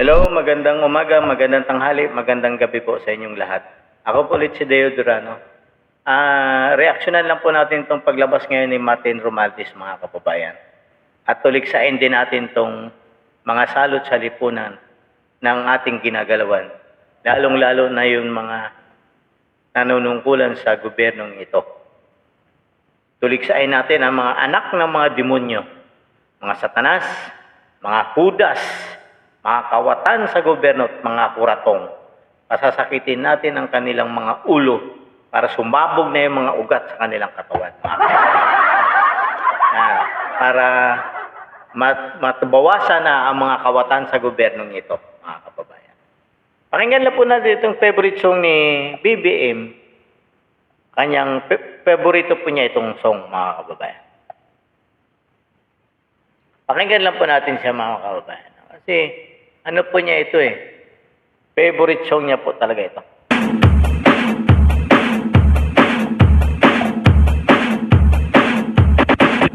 Hello, magandang umaga, magandang tanghali, magandang gabi po sa inyong lahat. Ako po ulit si Deo Durano. Ah, reaksyonan lang po natin itong paglabas ngayon ni Martin Romaldes, mga kababayan. At tuliksain din natin itong mga salot sa lipunan ng ating ginagalawan. Lalong-lalo na yung mga nanunungkulan sa gobyernong ito. Tuliksain natin ang mga anak ng mga demonyo, mga satanas, mga hudas, mga kawatan sa gobyerno at mga kuratong. Pasasakitin natin ang kanilang mga ulo para sumabog na yung mga ugat sa kanilang katawan. mga Ah, para mat matabawasan na ang mga kawatan sa gobyernong ito, mga kababayan. Pakinggan lang po natin itong favorite song ni BBM. Kanyang favorito po niya itong song, mga kababayan. Pakinggan lang po natin siya, mga kababayan. Kasi ano po niya ito eh. Favorite song niya po talaga ito.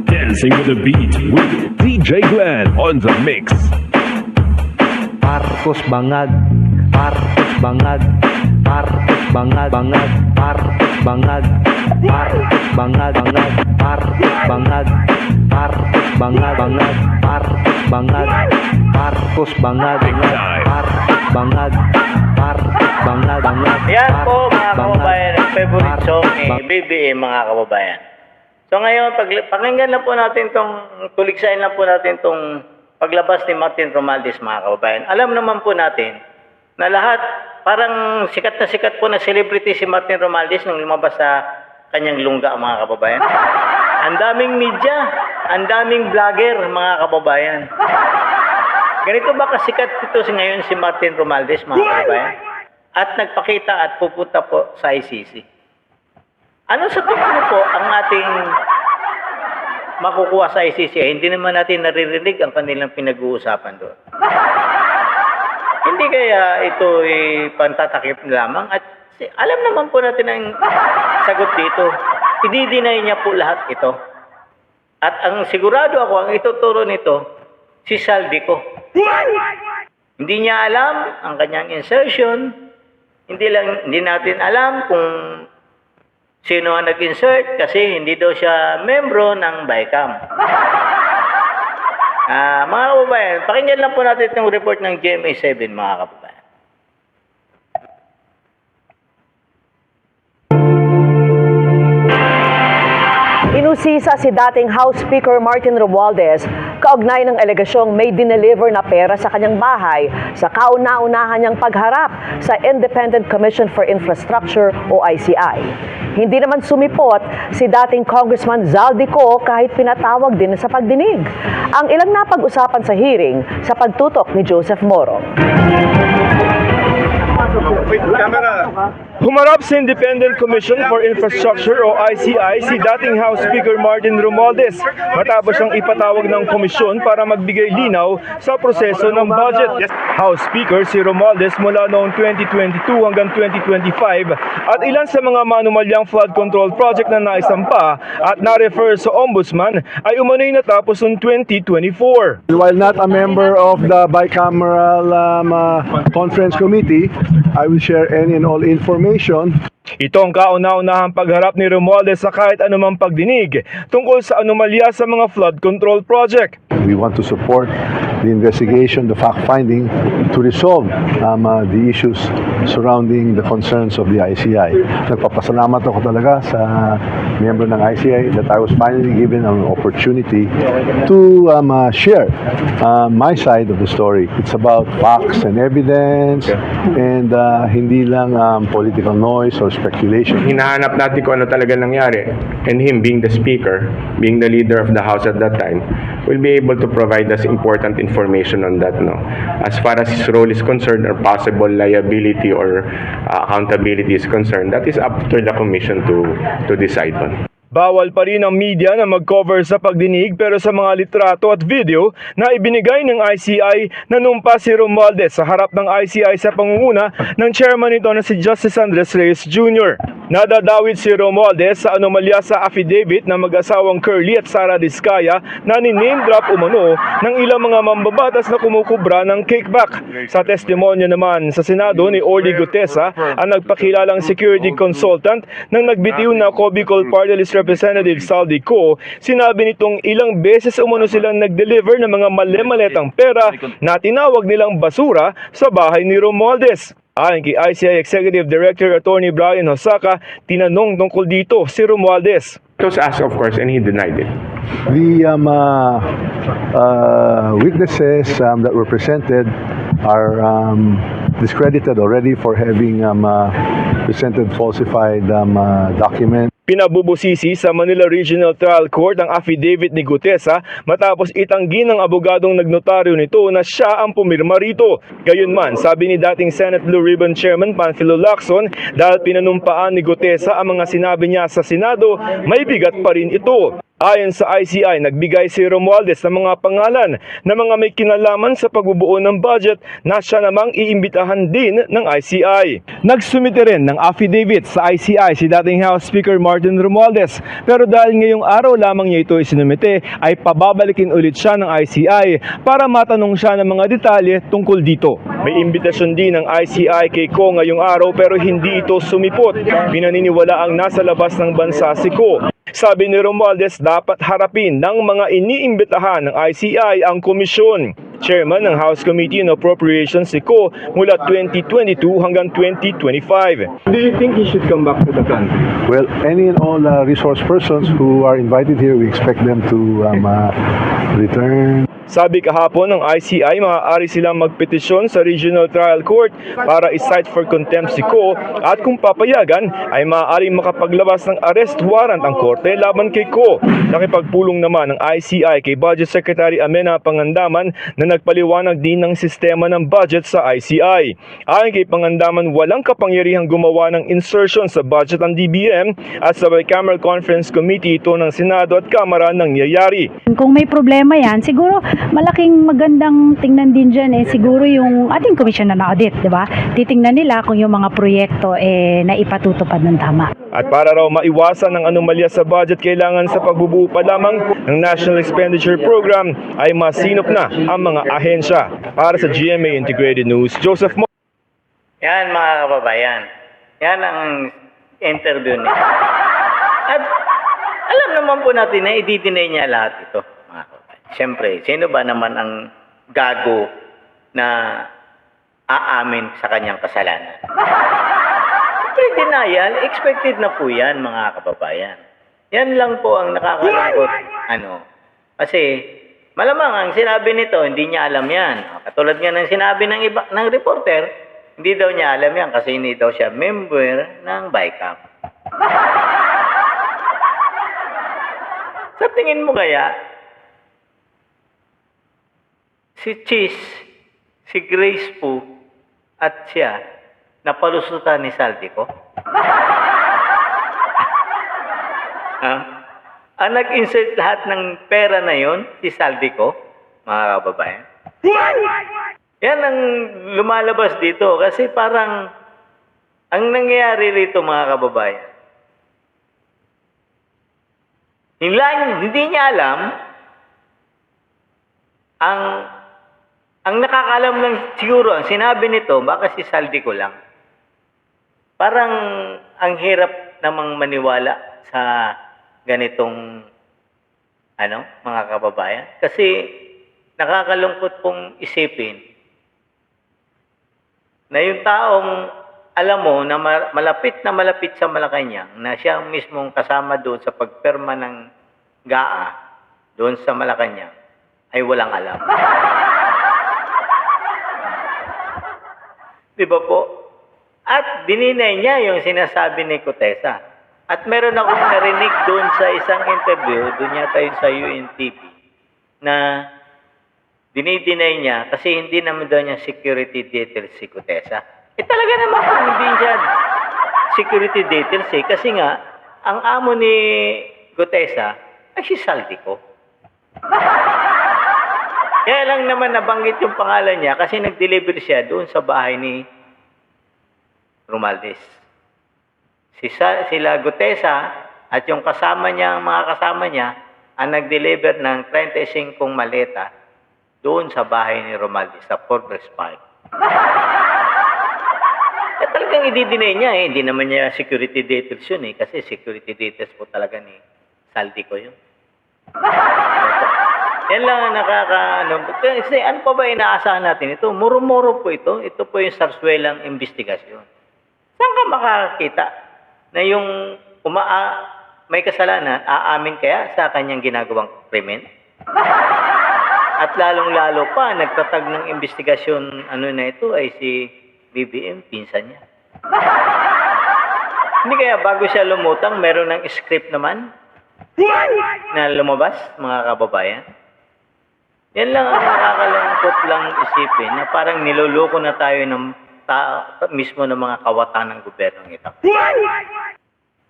Dancing with the beat with DJ Glenn on the mix. Marcos Bangag, Marcos Bangag, Marcos Bangag, Bangag, Marcos Bangag, Marcos Bangag, Bangag, Marcos Bangag, Marcos Bangag, Bangag, Marcos Bangag, Marcos Bangag. Marcos Bangag, Marcos Bangag, Bangag, Yan po mga kababayan, ang favorite song ni BBM mga kababayan. So ngayon, pag, pakinggan lang po natin tong, tuligsain lang po natin tong paglabas ni Martin Romaldes mga kababayan. Alam naman po natin na lahat, parang sikat na sikat po na celebrity si Martin Romaldes nung lumabas sa kanyang lungga mga kababayan. Ang daming media, ang daming vlogger mga kababayan. Ganito ba kasikat ito si ngayon si Martin Romaldes, mga kababayan? At nagpakita at pupunta po sa ICC. Ano sa tingin po ang ating makukuha sa ICC? Eh, hindi naman natin naririnig ang kanilang pinag-uusapan doon. hindi kaya ito ay pantatakip lamang at alam naman po natin ang sagot dito. Ididinay niya po lahat ito. At ang sigurado ako, ang ituturo nito, si Saldico. Hindi niya alam ang kanyang insertion. Hindi lang hindi natin alam kung sino ang nag-insert kasi hindi daw siya membro ng BICAM. Ah, mga kababayan, pakinggan lang po natin itong report ng GMA7, mga kababayan. Inusisa si dating House Speaker Martin Romualdez kaugnay ng alegasyong may dineliver na pera sa kanyang bahay sa kauna-unahan niyang pagharap sa Independent Commission for Infrastructure o ICI. Hindi naman sumipot si dating Congressman Zaldico kahit pinatawag din sa pagdinig. Ang ilang napag-usapan sa hearing sa pagtutok ni Joseph Moro. Humarap sa Independent Commission for Infrastructure o ICI si dating House Speaker Martin Romualdez matapos ang ipatawag ng komisyon para magbigay linaw sa proseso ng budget. House Speaker si Romualdez mula noong 2022 hanggang 2025 at ilan sa mga manumalyang flood control project na naisampa at na-refer sa Ombudsman ay umano'y natapos noong 2024. While not a member of the bicameral um, uh, conference committee, I will share any and all information Ito ang kauna-unahang pagharap ni Romualdez sa kahit anumang pagdinig tungkol sa anomalya sa mga flood control project. We want to support the investigation, the fact-finding to resolve um, uh, the issues surrounding the concerns of the ICI. Nagpapasalamat ako talaga sa member ng ICI that I was finally given an opportunity to um, uh, share uh, my side of the story. It's about facts and evidence and uh, hindi lang um, political noise or speculation. hinahanap natin kung ano talaga nangyari. And him being the speaker, being the leader of the house at that time, will be able to provide us important information on that. No? As far as his role is concerned or possible liability or uh, accountability is concerned, that is up to the commission to, to decide on. Bawal pa rin ang media na mag-cover sa pagdinig pero sa mga litrato at video na ibinigay ng ICI nanumpa si Romualdez sa harap ng ICI sa pangunguna ng chairman nito na si Justice Andres Reyes Jr. Nadadawit si Romualdez sa anomalya sa affidavit ng mag-asawang Curly at Sara Diskaya na ni-name drop umano ng ilang mga mambabatas na kumukubra ng kickback. Sa testimonya naman sa Senado ni Orly Gutesa, ang nagpakilalang security consultant ng nagbitiw na Cobicol Party List Representative Saldi Co, sinabi nitong ilang beses umano silang nag-deliver ng mga mali-maletang pera na tinawag nilang basura sa bahay ni Romualdez. Ayon kay ICI Executive Director Attorney Brian Hosaka, tinanong tungkol dito si Romualdez. It was asked, of course, and he denied it. The um, uh, uh, witnesses um, that were presented are um, discredited already for having um, uh, presented falsified um, uh, documents. Pinabubusisi sa Manila Regional Trial Court ang affidavit ni Gutesa matapos itanggi ng abogadong nagnotaryo nito na siya ang pumirma rito. Gayunman, sabi ni dating Senate Blue Ribbon Chairman Panfilo Lacson, dahil pinanumpaan ni Gutesa ang mga sinabi niya sa Senado, may bigat pa rin ito. Ayon sa ICI, nagbigay si Romualdez ng mga pangalan na mga may kinalaman sa pagbubuo ng budget na siya namang iimbitahan din ng ICI. Nagsumite rin ng affidavit sa ICI si dating House Speaker Martin Romualdez pero dahil ngayong araw lamang niya ito isinumite ay pababalikin ulit siya ng ICI para matanong siya ng mga detalye tungkol dito. May imbitasyon din ng ICI kay Ko ngayong araw pero hindi ito sumipot. Pinaniniwala ang nasa labas ng bansa si Ko. Sabi ni Romualdez, dapat harapin ng mga iniimbitahan ng ICI ang komisyon. Chairman ng House Committee on Appropriations si Ko mula 2022 hanggang 2025. Do you think he should come back to the country? Well, any and all uh, resource persons who are invited here, we expect them to um, uh, return. Sabi kahapon ng ICI, maaari silang magpetisyon sa Regional Trial Court para i-cite for contempt si Ko at kung papayagan ay maaaring makapaglabas ng arrest warrant ang korte laban kay Ko. Nakipagpulong naman ng ICI kay Budget Secretary Amena Pangandaman na nagpaliwanag din ng sistema ng budget sa ICI. Ayon kay Pangandaman, walang kapangyarihang gumawa ng insertion sa budget ng DBM at sa Bicameral Conference Committee ito ng Senado at Kamara nang nangyayari. Kung may problema yan, siguro malaking magandang tingnan din dyan eh, siguro yung ating commission na audit, di ba? Titingnan nila kung yung mga proyekto eh, na ipatutupad ng tama. At para raw maiwasan ang anomalya sa budget, kailangan sa pagbubuo pa lamang ng National Expenditure Program ay masinop na ang mga ahensya. Para sa GMA Integrated News, Joseph Mo. Yan mga kababayan. Yan ang interview niya. At alam naman po natin na i-deny niya lahat ito. Siyempre, sino ba naman ang gago na aamin sa kanyang kasalanan? Siyempre, denial, expected na po yan mga kababayan. Yan lang po ang nakakalungkot. Ano? Kasi malamang ang sinabi nito, hindi niya alam yan. Katulad nga ng sinabi ng iba ng reporter, hindi daw niya alam yan kasi hindi daw siya member ng BICAM. Sa tingin mo kaya, si Cheese, si Grace po, at siya, napalusutan ni Saldico? ha? Ang nag-insert lahat ng pera na yon, si Saldico, mga kababayan. Yan ang lumalabas dito kasi parang ang nangyayari rito mga kababayan. Hindi, hindi niya alam ang ang nakakalam lang siguro ang sinabi nito baka si Saldi ko lang. Parang ang hirap namang maniwala sa ganitong ano, mga kababayan kasi nakakalungkot pong isipin na yung taong alam mo na ma- malapit na malapit sa Malacanang na siya mismong kasama doon sa pagperma ng GAA doon sa Malacanang ay walang alam. Di ba po? At dininay niya yung sinasabi ni Kutesa. At meron akong narinig doon sa isang interview, doon yata yun sa UNTV, na dinidinay niya kasi hindi naman daw niya security details si Kutesa. Eh talaga naman kung hindi siya security details eh. Kasi nga, ang amo ni Gutesa ay si Saldico. Kaya lang naman nabanggit yung pangalan niya kasi nag-deliver siya doon sa bahay ni Romaldes. Si sila Gutesa at yung kasama niya, mga kasama niya, ang nag-deliver ng 35 maleta doon sa bahay ni Romaldes sa Progress Park. Eh, talagang i-deny niya eh. Hindi naman niya security details yun eh. Kasi security details po talaga ni Saldi ko yun. Yan lang ang nakaka... Ano, kasi ano pa ba inaasahan natin? Ito, muro-muro po ito. Ito po yung sarswelang investigasyon. Saan ka makakita na yung umaa, may kasalanan, aamin kaya sa kanyang ginagawang krimen? At lalong-lalo pa, nagtatag ng investigasyon ano na ito ay si BBM, pinsan niya. Hindi kaya bago siya lumutang, meron ng script naman na lumabas, mga kababayan. Yan lang ang nakakalungkot lang isipin na parang niloloko na tayo ng ta- mismo ng mga kawatan ng gobyernong ito.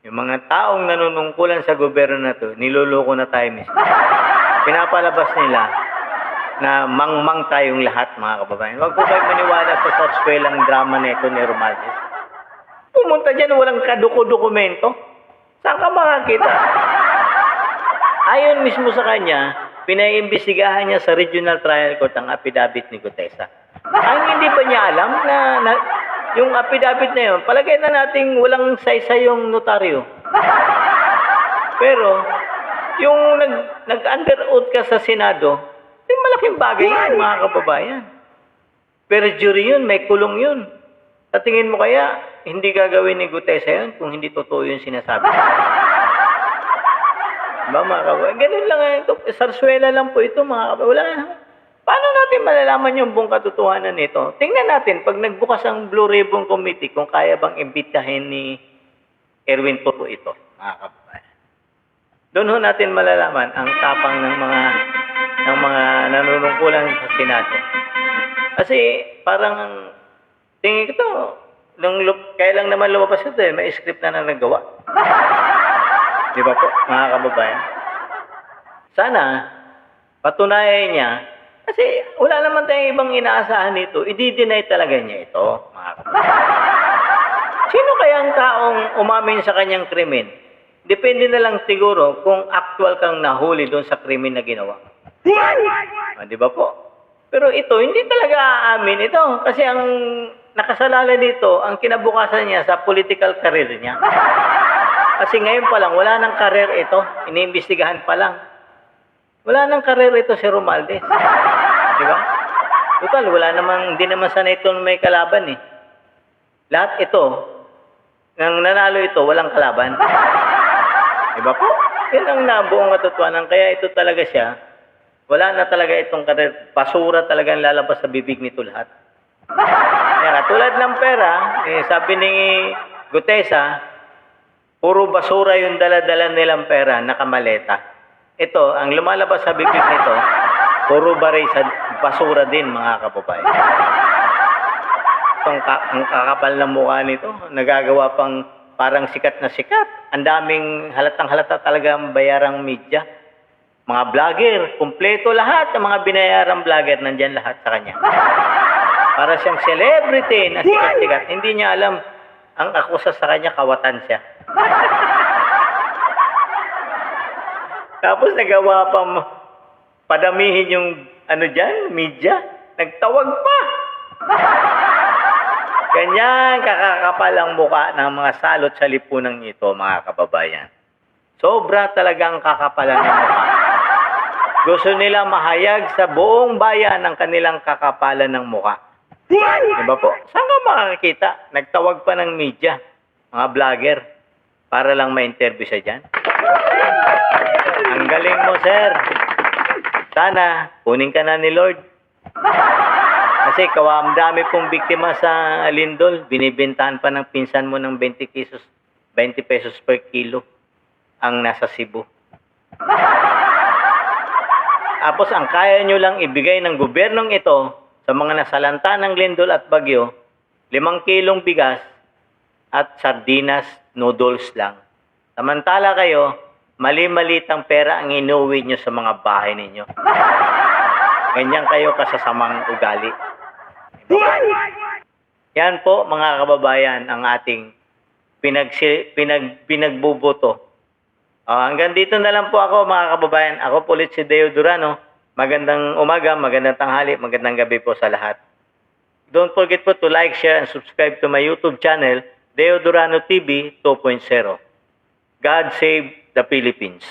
Yung mga taong nanunungkulan sa gobyerno na to, niloloko na tayo mismo. Pinapalabas nila na mangmang tayong lahat, mga kababayan. Huwag po kayo maniwala sa sarswelang drama na ito ni Romaldes. Pumunta dyan, walang kaduko-dokumento. Saan ka makakita? Ayon mismo sa kanya, pinaimbestigahan niya sa Regional Trial Court ang affidavit ni Gutesa. Ang hindi pa niya alam na, na yung affidavit na yun, palagay na nating walang saysay yung notaryo. Pero, yung nag, nag-under oath ka sa Senado, yung malaking bagay yun, mga kababayan. Pero jury yun, may kulong yun. Sa tingin mo kaya, hindi gagawin ni Gutesa yun kung hindi totoo yung sinasabi. Ba, mga kababayan? Ganun lang ito. Sarswela lang po ito, mga kababayan. Wala Paano natin malalaman yung buong katotohanan nito? Tingnan natin, pag nagbukas ang Blue Ribbon Committee, kung kaya bang imbitahin ni Erwin po ito, mga kababayan. Doon ho natin malalaman ang tapang ng mga ng mga nanunungkulan sa Senado. Kasi parang tingin ko to, nung kaya lang naman lumabas ito eh, may script na na nagawa. Di ba po, mga kababayan? Sana, patunayan niya, kasi wala naman tayong ibang inaasahan nito, i-deny talaga niya ito, mga kababayan. Sino kaya ang taong umamin sa kanyang krimen? Depende na lang siguro kung actual kang nahuli doon sa krimen na ginawa. Ah, di ba po? Pero ito, hindi talaga aamin ito. Kasi ang nakasalala dito, ang kinabukasan niya sa political career niya. Kasi ngayon pa lang, wala nang career ito. Iniimbestigahan pa lang. Wala nang career ito si Romaldes. Di ba? Total, wala namang, hindi naman sana ito may kalaban eh. Lahat ito, nang nanalo ito, walang kalaban. Di ba po? Yan ang nabuong katotohanan. Kaya ito talaga siya, wala na talaga itong karir. Basura talaga ang lalabas sa bibig nito lahat. Kaya katulad ng pera, eh, sabi ni Gutesa, puro basura yung dala-dala nilang pera, nakamaleta. Ito, ang lumalabas sa bibig nito, puro baray sa basura din, mga kababayan. Itong ka- ang kakapal ng mukha nito, nagagawa pang parang sikat na sikat. Ang daming halatang halata talaga ang bayarang media. Mga vlogger, kumpleto lahat ng mga binayarang vlogger, nandyan lahat sa kanya. Para siyang celebrity na sikat-sikat. Hindi niya alam, ang akusa sa kanya, kawatan siya. Tapos nagawa pa padamihin yung ano dyan, media. Nagtawag pa. Ganyan kakakapal ang muka ng mga salot sa lipunang ito, mga kababayan. Sobra talagang kakapalan ng mukha. Gusto nila mahayag sa buong bayan ang kanilang kakapalan ng mukha. Diba po? Saan ka makakita? Nagtawag pa ng media, mga vlogger, para lang ma-interview siya dyan. Ang galing mo, sir. Sana, kunin ka na ni Lord. Kasi kawam dami pong biktima sa Lindol, binibintahan pa ng pinsan mo ng 20 pesos, 20 pesos per kilo ang nasa Cebu. Tapos ang kaya nyo lang ibigay ng gobyernong ito sa mga nasalanta ng Lindol at Bagyo, limang kilong bigas at sardinas noodles lang. Samantala kayo, mali-malitang pera ang inuwi nyo sa mga bahay ninyo. Ganyan kayo kasasamang ugali. Yan po mga kababayan ang ating pinag, pinag, pinagbubuto. Ah, hanggang dito na lang po ako mga kababayan. Ako po ulit si Deo Durano. Magandang umaga, magandang tanghali, magandang gabi po sa lahat. Don't forget po to like, share, and subscribe to my YouTube channel, Deo Durano TV 2.0. God save the Philippines.